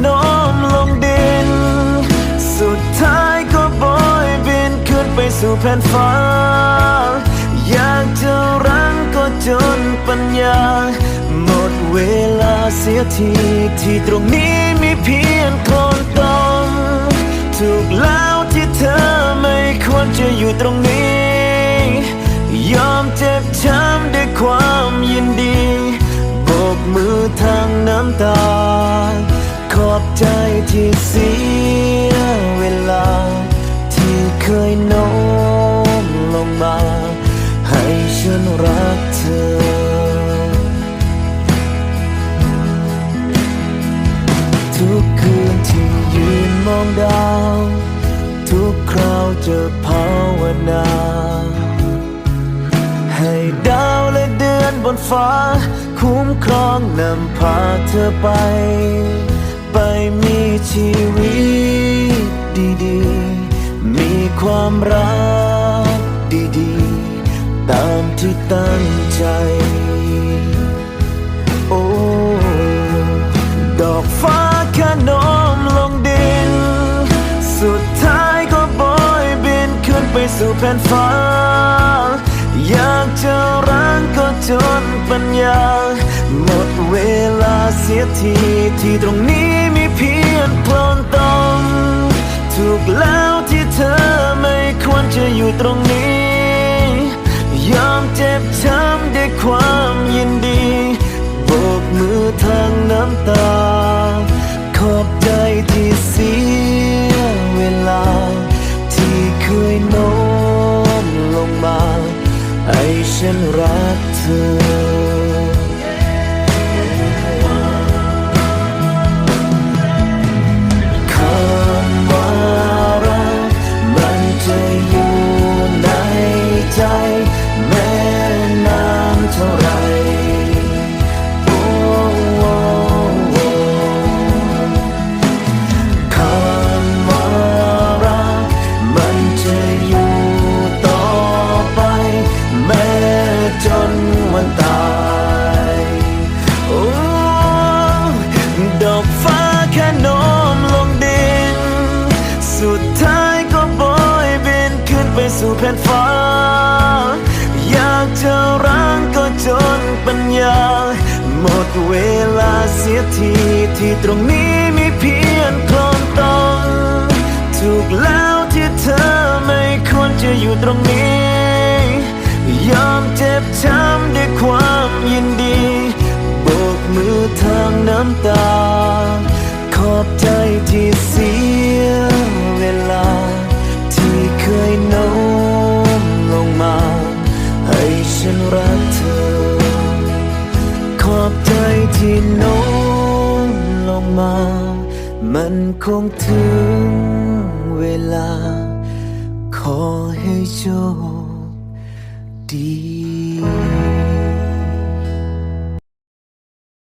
โน้มลงดิน สุดท้ายก็โบยบินขึ้นไปสู่แผ่นฟ้า อยากจะรั้งก็จนปัญญา หมดเวลาเสียทีที่ตรงนี้มีเพียงคนต้องถูกแล้วที่เธอไม่ควรจะอยู่ตรงนี้ จะภาวนา ให้ดาวและเดือนบนฟ้า คุ้มครองนำพาเธอไป ไปมีชีวิตดีๆ มีความรักดีๆ ตามที่ตั้งใจ แผ่นฟ้า อยากจะรังก็จนปัญญา หมดเวลาเสียทีที่ตรงนี้มีเพียงโคลนตมถูกแล้วที่เธอไม่ควรจะอยู่ตรงนี้ ยอมเจ็บช้ำด้วยความยินดี รั สู่แผ่นฟ้า อยากจะรั้งก็จนปัญญา หมดเวลาเสียทีที่ตรงนี้มีเพียงคลนตมถูกแล้วที่เธอไม่ควรจะอยู่ตรงนี้ ยอมเจ็บช้ำด้วยความยินดีโบกมือทางน้ำตา ขอบใจที่ คงถึงเวลา ขอให้โชคดี